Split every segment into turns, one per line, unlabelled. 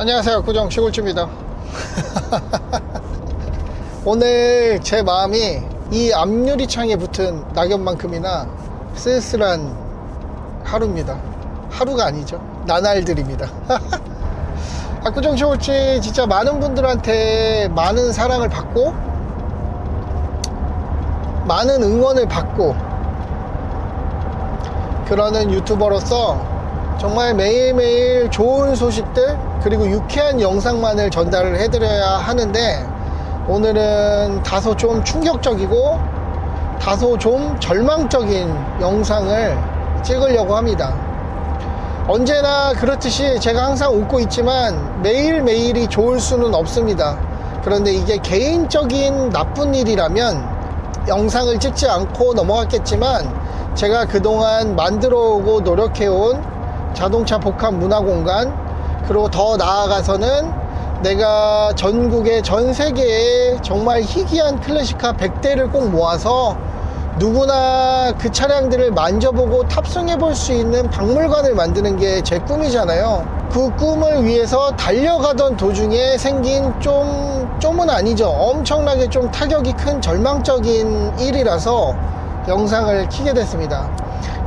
안녕하세요. 구정 시골주입니다. 오늘 제 마음이 이 앞유리창에 붙은 낙엽만큼이나 쓸쓸한 하루입니다. 하루가 아니죠. 나날들입니다. 압구정 시골지 진짜 많은 분들한테 많은 사랑을 받고 많은 응원을 받고 그러는 유튜버로서 정말 매일매일 좋은 소식들 그리고 유쾌한 영상만을 전달을 해드려야 하는데 오늘은 다소 좀 충격적이고 다소 좀 절망적인 영상을 찍으려고 합니다. 언제나 그렇듯이 제가 항상 웃고 있지만 매일매일이 좋을 수는 없습니다. 그런데 이게 개인적인 나쁜 일이라면 영상을 찍지 않고 넘어갔겠지만 제가 그동안 만들어 오고 노력해온 자동차 복합 문화 공간 그리고 더 나아가서는 내가 전국의 전 세계에 정말 희귀한 클래식카 100대를 꼭 모아서 누구나 그 차량들을 만져보고 탑승해 볼 수 있는 박물관을 만드는 게 제 꿈이잖아요. 그 꿈을 위해서 달려가던 도중에 생긴 좀, 좀은 아니죠. 엄청나게 좀 타격이 큰 절망적인 일이라서 영상을 키게 됐습니다.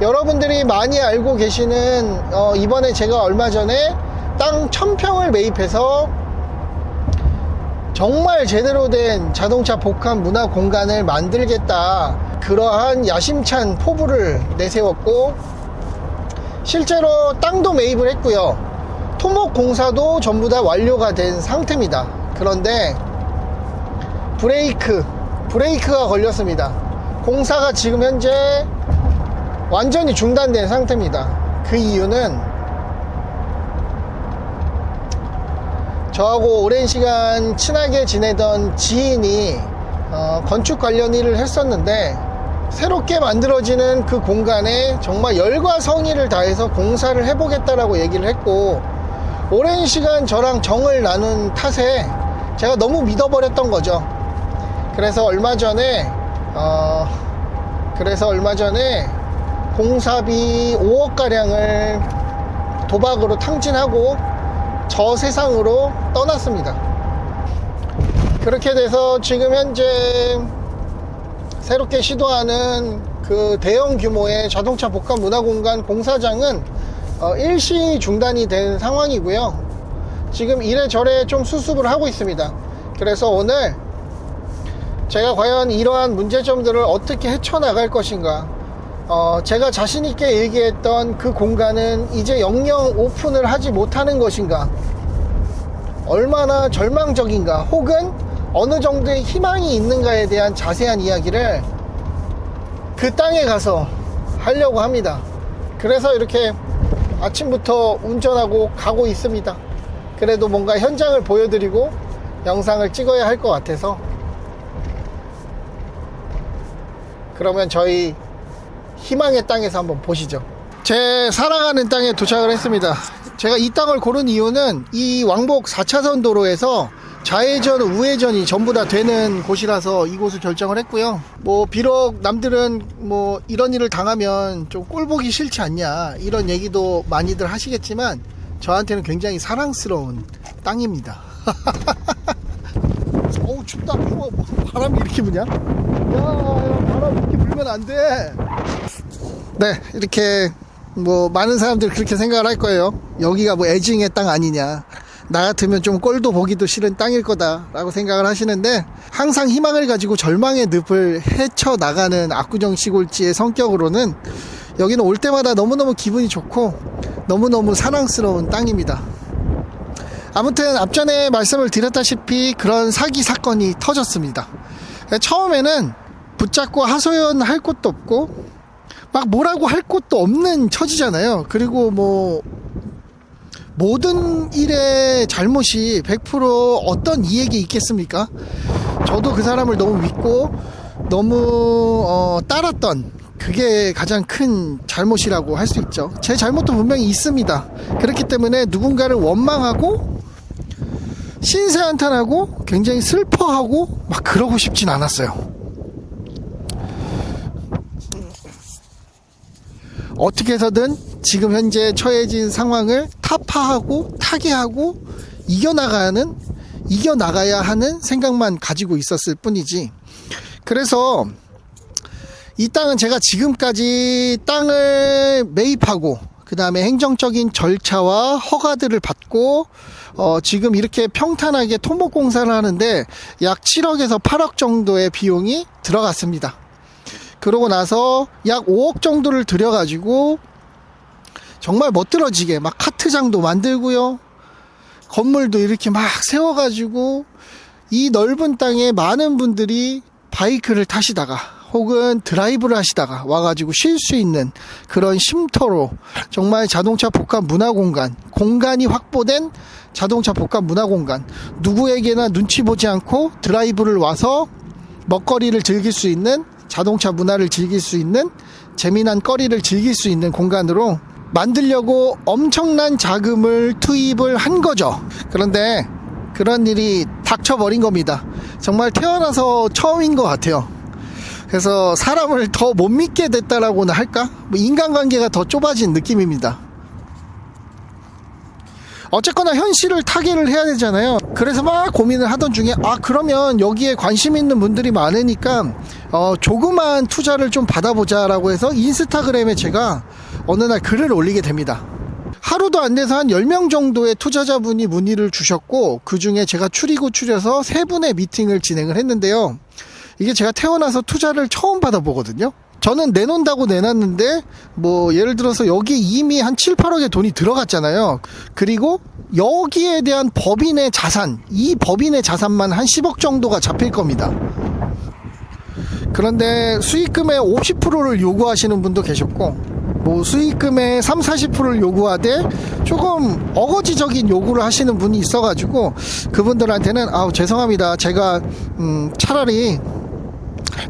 여러분들이 많이 알고 계시는, 어, 이번에 제가 얼마 전에 땅 1000평을 매입해서 정말 제대로 된 자동차 복합 문화 공간을 만들겠다. 그러한 야심찬 포부를 내세웠고, 실제로 땅도 매입을 했고요. 토목 공사도 전부 다 완료가 된 상태입니다. 그런데 브레이크, 브레이크가 걸렸습니다. 공사가 지금 현재 완전히 중단된 상태입니다. 그 이유는 저하고 오랜 시간 친하게 지내던 지인이 어, 건축 관련 일을 했었는데 새롭게 만들어지는 그 공간에 정말 열과 성의를 다해서 공사를 해보겠다라고 얘기를 했고 오랜 시간 저랑 정을 나눈 탓에 제가 너무 믿어버렸던 거죠. 그래서 얼마 전에 어, 그래서 얼마 전에 공사비 5억 가량을 도박으로 탕진하고 저 세상으로 떠났습니다. 그렇게 돼서 지금 현재 새롭게 시도하는 그 대형 규모의 자동차 복합 문화공간 공사장은 어, 일시 중단이 된 상황이고요. 지금 이래저래 좀 수습을 하고 있습니다. 그래서 오늘 제가 과연 이러한 문제점들을 어떻게 헤쳐나갈 것인가 어, 제가 자신있게 얘기했던 그 공간은 이제 영영 오픈을 하지 못하는 것인가? 얼마나 절망적인가? 혹은 어느 정도의 희망이 있는가에 대한 자세한 이야기를 그 땅에 가서 하려고 합니다. 그래서 이렇게 아침부터 운전하고 가고 있습니다. 그래도 뭔가 현장을 보여드리고 영상을 찍어야 할 것 같아서. 그러면 저희 희망의 땅에서 한번 보시죠. 제 살아가는 땅에 도착을 했습니다. 제가 이 땅을 고른 이유는 이 왕복 4차선 도로에서 좌회전, 우회전이 전부 다 되는 곳이라서 이곳을 결정을 했고요. 뭐 비록 남들은 뭐 이런 일을 당하면 좀 꼴보기 싫지 않냐 이런 얘기도 많이들 하시겠지만 저한테는 굉장히 사랑스러운 땅입니다. 어우 춥다 추워 뭐 바람이 이렇게 부냐? 야, 야 바람 이렇게 불면 안 돼. 네, 이렇게 뭐 많은 사람들이 그렇게 생각을 할 거예요. 여기가 뭐 애증의 땅 아니냐. 나 같으면 좀 꼴도 보기도 싫은 땅일 거다라고 생각을 하시는데 항상 희망을 가지고 절망의 늪을 헤쳐 나가는 압구정 시골지의 성격으로는 여기는 올 때마다 너무너무 기분이 좋고 너무너무 사랑스러운 땅입니다. 아무튼 앞전에 말씀을 드렸다시피 그런 사기 사건이 터졌습니다. 처음에는 붙잡고 하소연할 곳도 없고 막 뭐라고 할 곳도 없는 처지잖아요. 그리고 뭐 모든 일의 잘못이 100% 어떤 이익이 있겠습니까? 저도 그 사람을 너무 믿고 너무 어, 따랐던 그게 가장 큰 잘못이라고 할 수 있죠. 제 잘못도 분명히 있습니다. 그렇기 때문에 누군가를 원망하고 신세한탄하고 굉장히 슬퍼하고 막 그러고 싶진 않았어요. 어떻게 해서든 지금 현재 처해진 상황을 타파하고 타개하고 이겨나가는 이겨나가야 하는 생각만 가지고 있었을 뿐이지 그래서 이 땅은 제가 지금까지 땅을 매입하고 그 다음에 행정적인 절차와 허가들을 받고 어, 지금 이렇게 평탄하게 토목 공사를 하는데 약 7억에서 8억 정도의 비용이 들어갔습니다. 그러고 나서 약 5억 정도를 들여가지고 정말 멋들어지게 막 카트장도 만들고요. 건물도 이렇게 막 세워가지고 이 넓은 땅에 많은 분들이 바이크를 타시다가 혹은 드라이브를 하시다가 와가지고 쉴 수 있는 그런 쉼터로 정말 자동차 복합 문화 공간, 공간이 확보된 자동차 복합 문화 공간, 누구에게나 눈치 보지 않고 드라이브를 와서 먹거리를 즐길 수 있는 자동차 문화를 즐길 수 있는 재미난 거리를 즐길 수 있는 공간으로 만들려고 엄청난 자금을 투입을 한 거죠. 그런데 그런 일이 닥쳐버린 겁니다. 정말 태어나서 처음인 것 같아요. 그래서 사람을 더 못 믿게 됐다라고나 할까? 뭐 인간관계가 더 좁아진 느낌입니다. 어쨌거나 현실을 타개를 해야 되잖아요. 그래서 막 고민을 하던 중에 아 그러면 여기에 관심 있는 분들이 많으니까 어 조그만 투자를 좀 받아보자라고 해서 인스타그램에 제가 어느 날 글을 올리게 됩니다. 하루도 안 돼서 한 10명 정도의 투자자분이 문의를 주셨고 그 중에 제가 추리고 추려서 세 분의 미팅을 진행을 했는데요. 이게 제가 태어나서 투자를 처음 받아보거든요. 저는 내놓는다고 내놨는데 뭐 예를 들어서 여기 이미 한 7, 8억의 돈이 들어갔잖아요. 그리고 여기에 대한 법인의 자산, 이 법인의 자산만 한 10억 정도가 잡힐 겁니다. 그런데 수익금의 50%를 요구하시는 분도 계셨고 뭐 수익금의 3, 40%를 요구하되 조금 어거지적인 요구를 하시는 분이 있어가지고 그분들한테는 아우 죄송합니다. 제가 음 차라리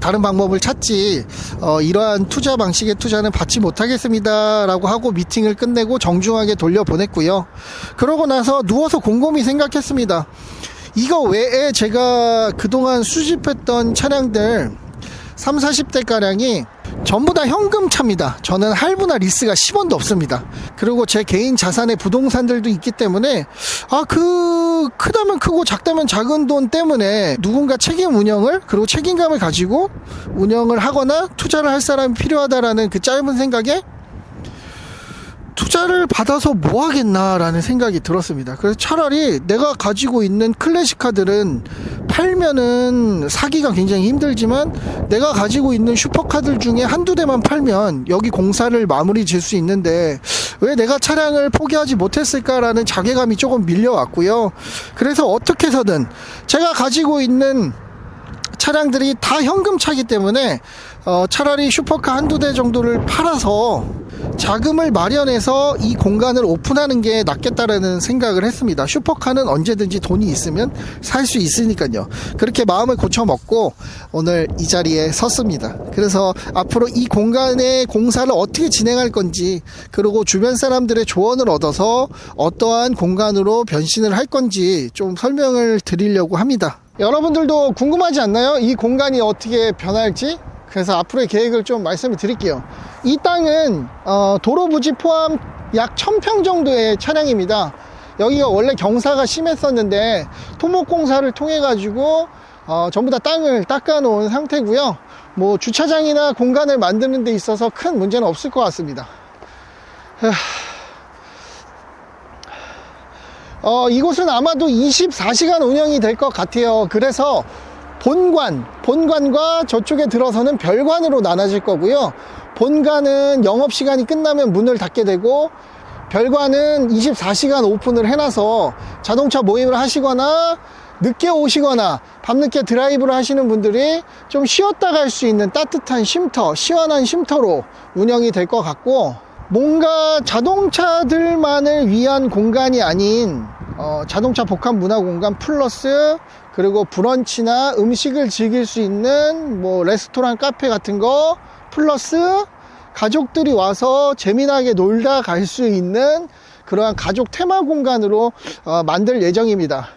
다른 방법을 찾지 어, 이러한 투자 방식의 투자는 받지 못하겠습니다라고 하고 미팅을 끝내고 정중하게 돌려보냈고요. 그러고 나서 누워서 곰곰이 생각했습니다. 이거 외에 제가 그동안 수집했던 차량들 3, 40대 가량이 전부 다 현금 차입니다. 저는 할부나 리스가 10원도 없습니다. 그리고 제 개인 자산의 부동산들도 있기 때문에 아 그 크다면 크고 작다면 작은 돈 때문에 누군가 책임 운영을 그리고 책임감을 가지고 운영을 하거나 투자를 할 사람이 필요하다라는 그 짧은 생각에 투자를 받아서 뭐 하겠나라는 생각이 들었습니다. 그래서 차라리 내가 가지고 있는 클래식 카들은 팔면은 사기가 굉장히 힘들지만 내가 가지고 있는 슈퍼카들 중에 한두 대만 팔면 여기 공사를 마무리 질 수 있는데 왜 내가 차량을 포기하지 못했을까라는 자괴감이 조금 밀려왔고요. 그래서 어떻게 해서든 제가 가지고 있는 차량들이 다 현금차기 때문에 어, 차라리 슈퍼카 한두 대 정도를 팔아서 자금을 마련해서 이 공간을 오픈하는 게 낫겠다라는 생각을 했습니다. 슈퍼카는 언제든지 돈이 있으면 살 수 있으니까요. 그렇게 마음을 고쳐먹고 오늘 이 자리에 섰습니다. 그래서 앞으로 이 공간의 공사를 어떻게 진행할 건지 그리고 주변 사람들의 조언을 얻어서 어떠한 공간으로 변신을 할 건지 좀 설명을 드리려고 합니다. 여러분들도 궁금하지 않나요? 이 공간이 어떻게 변할지? 그래서 앞으로의 계획을 좀 말씀을 드릴게요. 이 땅은 어, 도로 부지 포함 약 1000평 정도의 차량입니다. 여기가 원래 경사가 심했었는데 토목 공사를 통해 가지고 어, 전부 다 땅을 닦아 놓은 상태고요. 뭐 주차장이나 공간을 만드는 데 있어서 큰 문제는 없을 것 같습니다. 어, 이곳은 아마도 24시간 운영이 될 것 같아요. 그래서 본관, 본관과 저쪽에 들어서는 별관으로 나눠질 거고요. 본관은 영업시간이 끝나면 문을 닫게 되고, 별관은 24시간 오픈을 해놔서 자동차 모임을 하시거나, 늦게 오시거나, 밤늦게 드라이브를 하시는 분들이 좀 쉬었다 갈 수 있는 따뜻한 쉼터, 시원한 쉼터로 운영이 될 것 같고, 뭔가 자동차들만을 위한 공간이 아닌 어, 자동차 복합 문화 공간 플러스 그리고 브런치나 음식을 즐길 수 있는 뭐 레스토랑 카페 같은 거 플러스 가족들이 와서 재미나게 놀다 갈 수 있는 그러한 가족 테마 공간으로 어, 만들 예정입니다.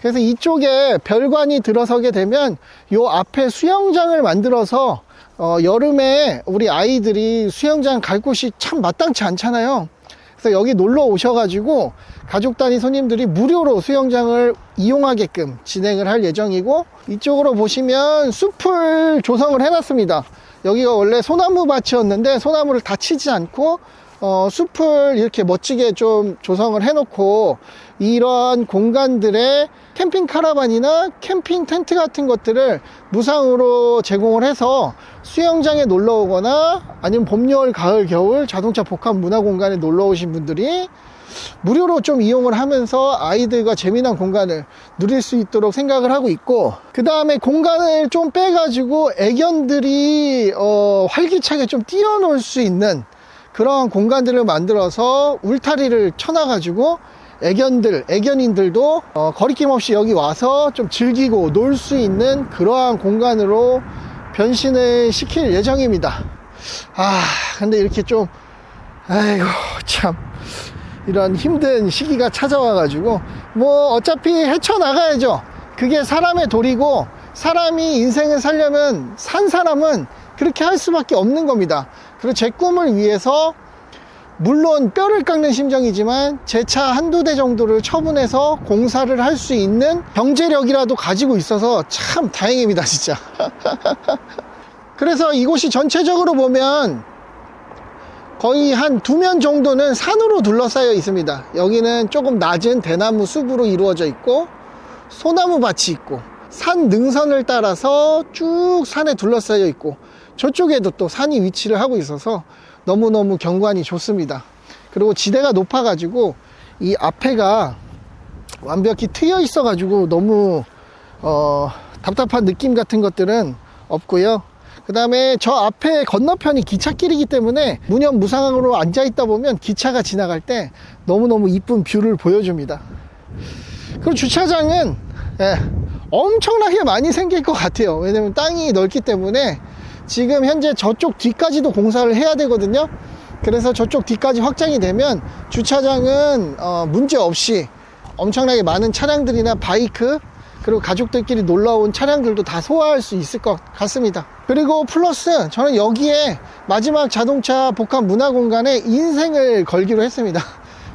그래서 이쪽에 별관이 들어서게 되면 요 앞에 수영장을 만들어서 어, 여름에 우리 아이들이 수영장 갈 곳이 참 마땅치 않잖아요. 그래서 여기 놀러 오셔가지고 가족 단위 손님들이 무료로 수영장을 이용하게끔 진행을 할 예정이고 이쪽으로 보시면 숲을 조성을 해놨습니다. 여기가 원래 소나무 밭이었는데 소나무를 다 치지 않고 어, 숲을 이렇게 멋지게 좀 조성을 해놓고 이러한 공간들에 캠핑 카라반이나 캠핑 텐트 같은 것들을 무상으로 제공을 해서 수영장에 놀러 오거나 아니면 봄, 여울, 가을, 겨울 자동차 복합 문화 공간에 놀러 오신 분들이 무료로 좀 이용을 하면서 아이들과 재미난 공간을 누릴 수 있도록 생각을 하고 있고 그 다음에 공간을 좀 빼가지고 애견들이 어, 활기차게 좀 뛰어놀 수 있는 그런 공간들을 만들어서 울타리를 쳐놔가지고 애견들, 애견인들도 어, 거리낌 없이 여기 와서 좀 즐기고 놀 수 있는 그러한 공간으로 변신을 시킬 예정입니다. 아, 근데 이렇게 좀, 아이고, 참. 이런 힘든 시기가 찾아와가지고, 뭐, 어차피 헤쳐나가야죠. 그게 사람의 도리고, 사람이 인생을 살려면, 산 사람은 그렇게 할 수밖에 없는 겁니다. 그리고 제 꿈을 위해서, 물론 뼈를 깎는 심정이지만 제 차 한두 대 정도를 처분해서 공사를 할 수 있는 경제력이라도 가지고 있어서 참 다행입니다, 진짜. 그래서 이곳이 전체적으로 보면 거의 한 두 면 정도는 산으로 둘러싸여 있습니다. 여기는 조금 낮은 대나무 숲으로 이루어져 있고 소나무 밭이 있고 산 능선을 따라서 쭉 산에 둘러싸여 있고 저쪽에도 또 산이 위치를 하고 있어서 너무너무 경관이 좋습니다. 그리고 지대가 높아가지고 이 앞에가 완벽히 트여 있어가지고 너무 어, 답답한 느낌 같은 것들은 없고요. 그 다음에 저 앞에 건너편이 기찻길이기 때문에 무념무상으로 앉아있다 보면 기차가 지나갈 때 너무너무 이쁜 뷰를 보여줍니다. 그리고 주차장은 예, 엄청나게 많이 생길 것 같아요. 왜냐면 땅이 넓기 때문에 지금 현재 저쪽 뒤까지도 공사를 해야 되거든요. 그래서 저쪽 뒤까지 확장이 되면 주차장은 어, 문제 없이 엄청나게 많은 차량들이나 바이크 그리고 가족들끼리 놀러 온 차량들도 다 소화할 수 있을 것 같습니다. 그리고 플러스 저는 여기에 마지막 자동차 복합 문화 공간에 인생을 걸기로 했습니다.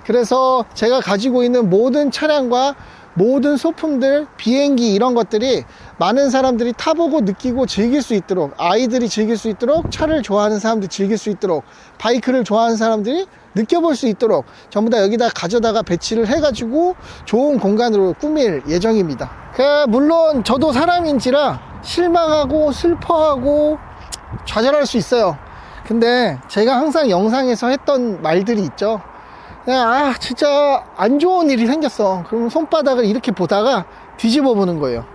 그래서 제가 가지고 있는 모든 차량과 모든 소품들, 비행기 이런 것들이 많은 사람들이 타보고 느끼고 즐길 수 있도록 아이들이 즐길 수 있도록 차를 좋아하는 사람들이 즐길 수 있도록 바이크를 좋아하는 사람들이 느껴볼 수 있도록 전부 다 여기다 가져다가 배치를 해가지고 좋은 공간으로 꾸밀 예정입니다. 그 물론 저도 사람인지라 실망하고 슬퍼하고 좌절할 수 있어요. 근데 제가 항상 영상에서 했던 말들이 있죠. 그냥 아 진짜 안 좋은 일이 생겼어 그러면 손바닥을 이렇게 보다가 뒤집어 보는 거예요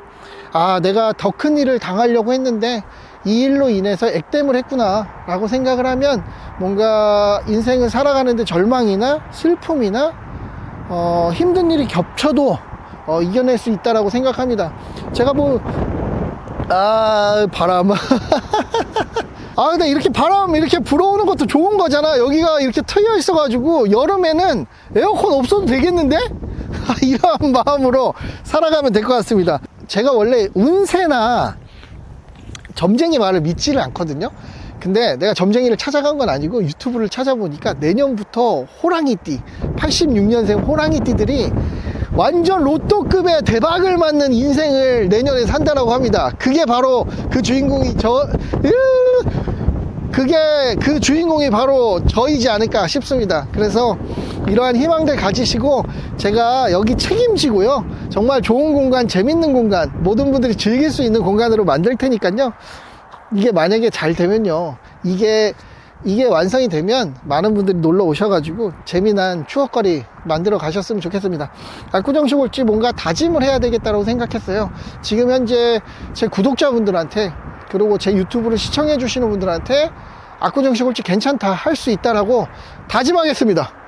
아 내가 더 큰 일을 당하려고 했는데 이 일로 인해서 액땜을 했구나 라고 생각을 하면 뭔가 인생을 살아가는데 절망이나 슬픔이나 어, 힘든 일이 겹쳐도 어, 이겨낼 수 있다라고 생각합니다. 제가 뭐 아 바람. 아 근데 이렇게 바람 이렇게 불어오는 것도 좋은 거잖아. 여기가 이렇게 트여 있어 가지고 여름에는 에어컨 없어도 되겠는데? 이러한 마음으로 살아가면 될 것 같습니다 제가 원래 운세나 점쟁이 말을 믿지를 않거든요. 근데 내가 점쟁이를 찾아간 건 아니고 유튜브를 찾아보니까 내년부터 호랑이띠 86년생 호랑이띠들이 완전 로또급의 대박을 맞는 인생을 내년에 산다라고 합니다. 그게 바로 그 주인공이 저 으, 그게 그 주인공이 바로 저이지 않을까 싶습니다. 그래서 이러한 희망들 가지시고 제가 여기 책임지고요. 정말 좋은 공간 재밌는 공간 모든 분들이 즐길 수 있는 공간으로 만들 테니까요. 이게 만약에 잘 되면요. 이게 이게 완성이 되면 많은 분들이 놀러 오셔가지고 재미난 추억거리 만들어 가셨으면 좋겠습니다. 압구정식 올지 뭔가 다짐을 해야 되겠다고 생각했어요. 지금 현재 제 구독자분들한테 그리고 제 유튜브를 시청해 주시는 분들한테 압구정식 올지 괜찮다 할 수 있다라고 다짐하겠습니다.